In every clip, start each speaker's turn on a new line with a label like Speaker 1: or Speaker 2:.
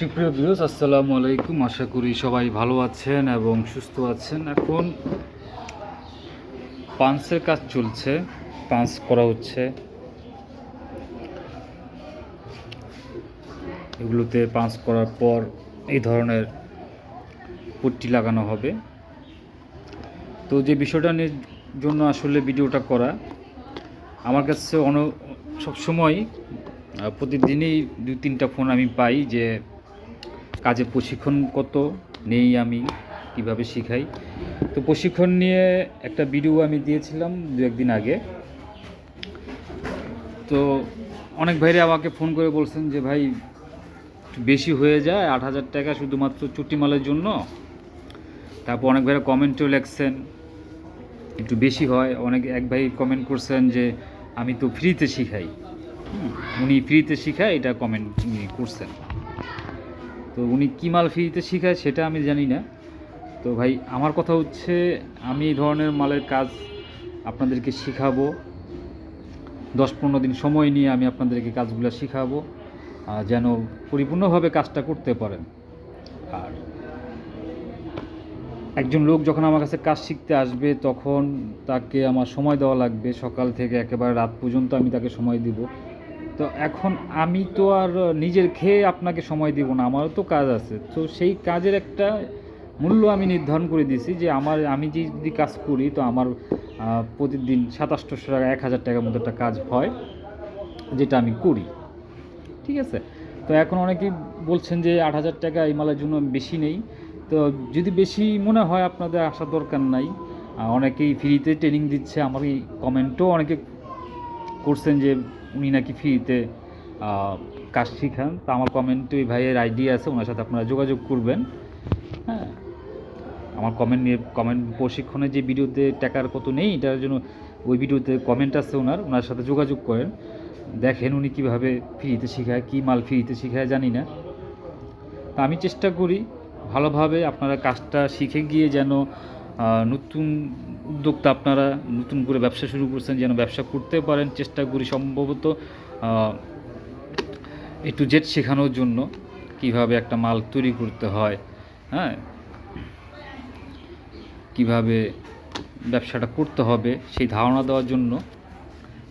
Speaker 1: সুপ্রিয় ভিউস আসসালামু আলাইকুম। আশা করি সবাই ভালো আছেন এবং সুস্থ আছেন। এখন পাঞ্চের কাজ চলছে পাঞ্চ করা হচ্ছে। এগুলোতে পাঞ্চ করার পর এই ধরনের পট্টি লাগানো হবে। তো যে বিষয়টা নিয়ে জন্য আসলে ভিডিওটা করা, আমার কাছে অন সবসময় প্রতিদিনই দু তিনটা ফোন আমি পাই যে কাজে প্রশিক্ষণ কত নেই আমি কীভাবে শিখাই? তো প্রশিক্ষণ নিয়ে একটা ভিডিও আমি দিয়েছিলাম দু একদিন আগে। তো অনেক ভাইরা আমাকে ফোন করে বলছেন যে, ভাই বেশি হয়ে যায়, আট হাজার টাকা শুধুমাত্র চুটি মালের জন্য। তারপর অনেক ভাইরা কমেন্টও লেখছেন, একটু বেশি হয়। অনেক, এক ভাই কমেন্ট করছেন যে, আমি তো ফ্রিতে শিখাই। উনি ফ্রিতে শিখায়, এটা কমেন্ট করছেন। তো উনি কী মাল ফ্রিতে শিখায় সেটা আমি জানি না। তো ভাই আমার কথা হচ্ছে আমি এই ধরনের মালের কাজ আপনাদেরকে শিখাবো। দশ পনেরো দিন সময় নিয়ে আমি আপনাদেরকে কাজগুলো শিখাবো আহ, যেন পরিপূর্ণভাবে কাজটা করতে পারেন। আর একজন লোক যখন আমার কাছে কাজ শিখতে আসবে তখন তাকে আমার সময় দেওয়া লাগবে। সকাল থেকে একেবারে রাত পর্যন্ত আমি তাকে সময় দিব। তো এখন আমি তো আর নিজের খেয়ে আপনাকে সময় দিব না, আমারও তো কাজ আছে। তো সেই কাজের একটা মূল্য আমি নির্ধারণ করে দিয়েছি যে আমার, আমি যে যদি কাজ করি, তো আমার প্রতিদিন সাতাশশো টাকা এক হাজার টাকার মতো একটা কাজ হয়, যেটা আমি করি। ঠিক আছে? তো এখন অনেকেই বলছেন যে আট হাজার টাকা এই মালের জন্য বেশি নেই। তো যদি বেশি মনে হয় আপনাদের আসার দরকার নাই। অনেকেই ফ্রিতে ট্রেনিং দিচ্ছে। আমার এই কমেন্টও অনেকে করছেন যে উনি নাকি ফ্রিতে কাজ শিখান। তা আমার কমেন্টে ওই ভাইয়ের আইডি আছে, ওনার সাথে আপনারা যোগাযোগ করবেন। হ্যাঁ। আমার কমেন্ট নিয়ে কমেন্ট প্রশিক্ষণের যে ভিডিওতে টাকার কত নেই, এটার জন্য ওই ভিডিওতে কমেন্ট আছে ওনার ওনার সাথে যোগাযোগ করেন। দেখেন উনি কীভাবে ফ্রিতে শেখায়, কী মাল ফ্রিতে শেখায়, জানি না। তা আমি চেষ্টা করি ভালোভাবে আপনারা কাজটা শিখে গিয়ে যেন নতুন উদ্যোক্তা আপনারা নতুন করে ব্যবসা শুরু করছেন, যেন ব্যবসা করতে পারেন, চেষ্টা করি সম্ভবত একটু জেট শেখানোর জন্য কীভাবে একটা মাল তৈরি করতে হয় হ্যাঁ? কীভাবে ব্যবসাটা করতে হবে, সেই ধারণা দেওয়ার জন্য।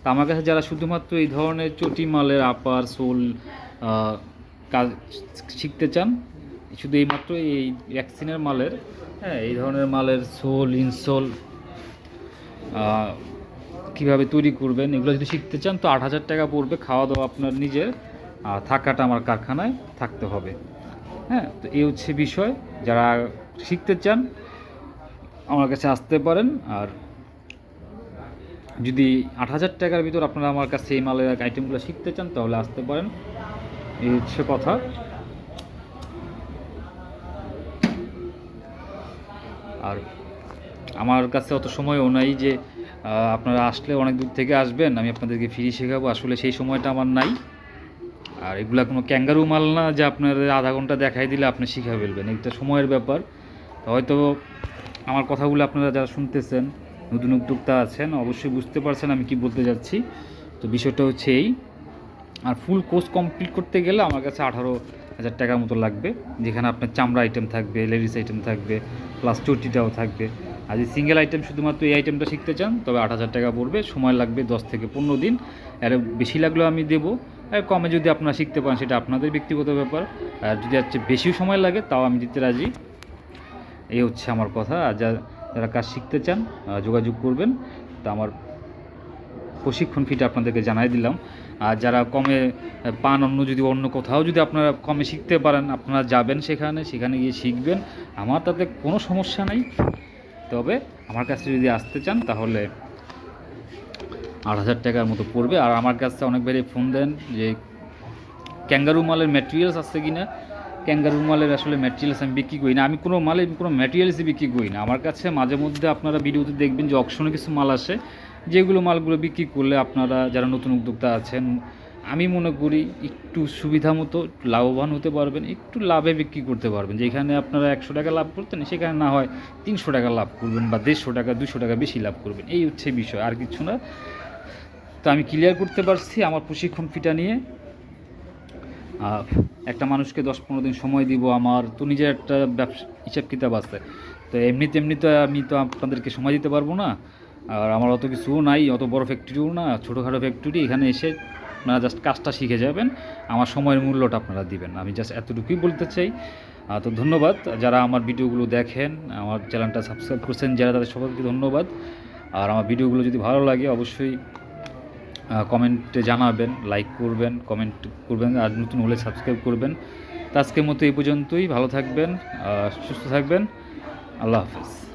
Speaker 1: তা আমার কাছে যারা শুধুমাত্র এই ধরনের চটি মালের আপার, সোল কাজ শিখতে চান শুধু এইমাত্র এই ভ্যাকসিনের মালের হ্যাঁ এই ধরনের মালের সোল, ইনসোল কীভাবে তৈরি করবেন, এগুলো যদি শিখতে চান, তো আট হাজার টাকা পড়বে খাওয়া দাওয়া আপনার নিজের, আর থাকাটা আমার কারখানায় থাকতে হবে। হ্যাঁ তো এই হচ্ছে বিষয়। যারা শিখতে চান, আমার কাছে আসতে পারেন, আর যদি আট হাজার টাকার ভিতর আপনারা আমার কাছে এই মালের আইটেমগুলো শিখতে চান, তাহলে আসতে পারেন। এই হচ্ছে কথা। আর আমার কাছে অত সময়ও নাই যে আপনারা আসলে অনেক দূর থেকে আসবেন, আমি আপনাদেরকে ফ্রি শেখাবো। আসলে সেই সময়টা আমার নাই। আর এগুলা কোনো ক্যাঙ্গারু মাল না যে আপনার আধা ঘণ্টা দেখাই দিলে আপনি শিখে ফেলবেন। এটা সময়ের ব্যাপার। হয়তো আমার কথাগুলো আপনারা যারা শুনতেছেন, নতুন উদ্যোক্তা আছেন, অবশ্যই বুঝতে পারছেন আমি কি বলতে যাচ্ছি। তো বিষয়টা হচ্ছে এই। আর ফুল কোর্স কমপ্লিট করতে গেলে আমার কাছে আঠারো হাজার টাকার মতো লাগবে। যেখানে আপনার চামড়া আইটেম থাকবে লেডিস আইটেম থাকবে প্লাস চটিটাও থাকবে। আর যদি সিঙ্গেল আইটেম শুধুমাত্র এই আইটেমটা শিখতে চান, তবে আট হাজার টাকা পড়বে। সময় লাগবে দশ থেকে পনেরো দিন। আর বেশি লাগলেও আমি দেবো। আর কমে যদি আপনারা শিখতে পারেন, সেটা আপনাদের ব্যক্তিগত ব্যাপার। আর যদি হচ্ছে বেশিও সময় লাগে, তাও আমি দিতে রাজি। এই হচ্ছে আমার কথা। আর যা- যারা কাজ শিখতে চান যোগাযোগ করবেন। তা আমার প্রশিক্ষণ ফিটা আপনাদেরকে জানাই দিলাম। আর যারা কমে পান অন্য যদি অন্য কোথাও যদি আপনারা কমে শিখতে পারেন, আপনারা যাবেন সেখানে সেখানে গিয়ে শিখবেন। আমার তাতে কোনো সমস্যা নেই। তবে আমার কাছে যদি আসতে চান তাহলে আট হাজার টাকার মতো পড়বে। আর আমার কাছে অনেক অনেকবারই ফোন দেন যে, ক্যাঙ্গারু মালের ম্যাটেরিয়ালস আছে কি না ক্যাঙ্গারু মালের আসলে ম্যাটেরিয়ালস আমি বিক্রি করি না। আমি কোনো মালে, কোনো ম্যাটেরিয়ালসই বিক্রি করি না। আমার কাছে মাঝে মধ্যে আপনারা ভিডিওতে দেখবেন যে অকশনে কিছু মাল আসে। যেগুলো মালগুলো বিক্রি করলে আপনারা যারা নতুন উদ্যোক্তা আছেন, আমি মনে করি একটু সুবিধা মতো লাভবান হতে পারবেন, একটু লাভে বিক্রি করতে পারবেন। যেখানে আপনারা একশো টাকা লাভ করতেন, সেখানে না হয় তিনশো টাকা লাভ করবেন বা দেড়শো টাকা, দুশো টাকা বেশি লাভ করবেন। এই হচ্ছে বিষয়, আর কিছু না। তো আমি ক্লিয়ার করতে পারছি আমার প্রশিক্ষণ ফিটা নিয়ে। একটা মানুষকে দশ পনেরো দিন সময় দিব, আমার তো নিজের একটা ব্যবসা, হিসাব কিতাব আছে। তো এমনি তেমনি তো আমি তো আপনাদেরকে সময় দিতে পারব না। আর আমার অত কিছুও নাই, অত বড় ফ্যাক্টরিও না, ছোটোখাটো ফ্যাক্টরি এখানে এসে আপনারা জাস্ট কাজটা শিখে যাবেন। আমার সময়ের মূল্যটা আপনারা দিবেন। আমি জাস্ট এতটুকুই বলতে চাই। তো ধন্যবাদ। যারা আমার ভিডিওগুলো দেখেন, আমার চ্যানেলটা সাবস্ক্রাইব করছেন, যারা তাদের সবাইকে ধন্যবাদ। আর আমার ভিডিওগুলো যদি ভালো লাগে, অবশ্যই কমেন্টে জানাবেন লাইক করবেন কমেন্ট করবেন, আর নতুন হলে সাবস্ক্রাইব করবেন। তো আজকের মতো এই পর্যন্তই। ভালো থাকবেন সুস্থ থাকবেন। আল্লাহ হাফেজ।